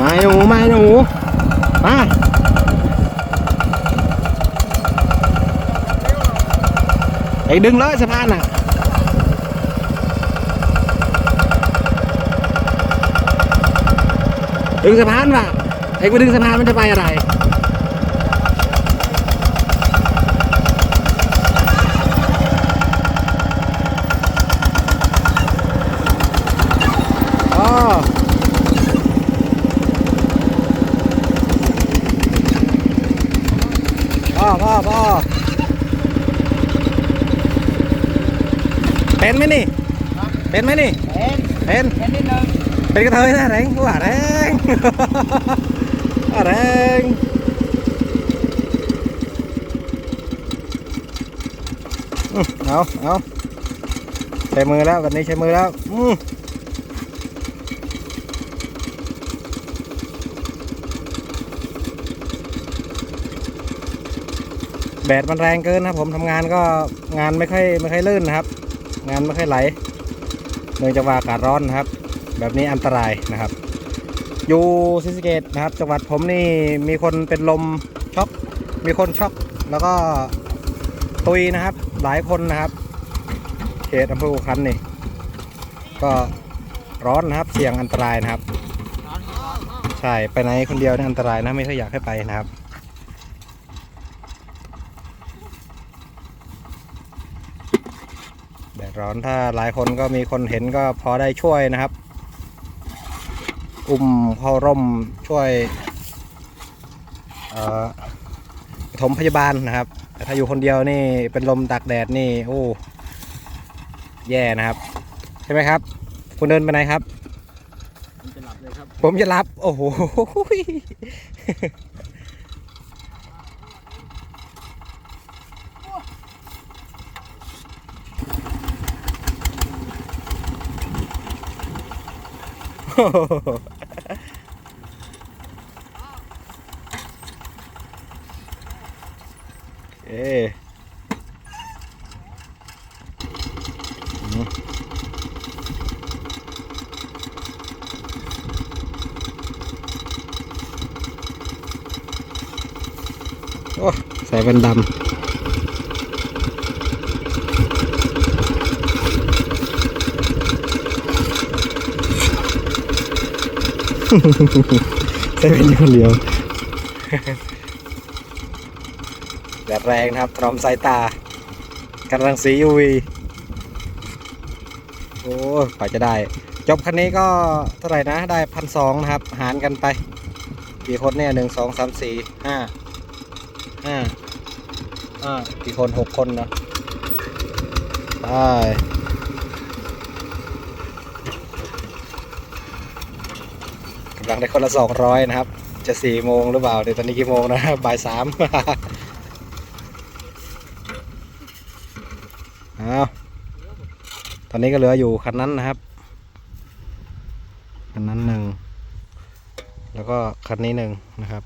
มาหนูมาหนูมาไอ้ดึงเลยสะพานน่ะดึงสะพานว่ะไอ้กูดึงสะพานมันจะไปอะไร อ๋อ พ่อพ่อพ่อเป็นไหมนี่ เป็นไหมนี่ เป็น เป็นเป็นนิดนึงเป็นกระเทยนะแรงกูว่าแรงว่าแรงเอาเอาใช้มือแล้ววันนี้ใช้มือแล้วอืม ดดมันแรงเกินนะครับผมทำงานก็งานไม่ค่อยไม่ค่อยลื่นนะครับ งานไม่ค่อยไหลเนื่องจากว่าอากาศร้อนนะครับ แบบนี้อันตรายนะครับ อยู่ศรีสเกตนะครับจังหวัดผมนี่มีคนเป็นลมช็อกมีคนช็อกแล้วก็ตุยนะครับ หลายคนนะครับเขตอำเภอคันนี่ก็ร้อนนะครับเสี่ยงอันตรายนะครับ ใช่ไปไหนคนเดียวนี่อันตรายนะไม่ค่อยอยากให้ไปนะครับ แดด ร้อนถ้าหลายคนก็มีคนเห็นก็พอได้ช่วยนะครับ อุ้มเข้าร่มช่วยเอ่อปฐมพยาบาลนะครับแต่ถ้าอยู่คนเดียวนี่เป็นลมตากแดดนี่โอ้แย่นะครับ ใช่ไหมครับ คุณเดินไปไหนครับ ผมจะหลับเลยครับ ผมจะรับ โอ้โห เอ๊โอ้ใส่เป็นดำ ใส่เป็นคนเดียวแดดแรงนะครับพร้อมสายตากำลังสี UV โอ้กว่าจะได้ จบคันนี้ก็เท่าไหร่นะ ได้พันสองนะครับ หารกันไป กี่คนเนี่ยหนึ่งสองสามสี่ห้าห้าห้ากี่คนหกคนเนาะได้ กำลังได้คนละสองร้อยนะครับ จะสี่โมงหรือเปล่าเดี๋ยวตอนนี้กี่โมงนะบ่ายสามอ้าตอนนี้ก็เหลืออยู่คันนั้นนะครับ คันนั้นหนึ่ง แล้วก็คันนี้หนึ่งนะครับ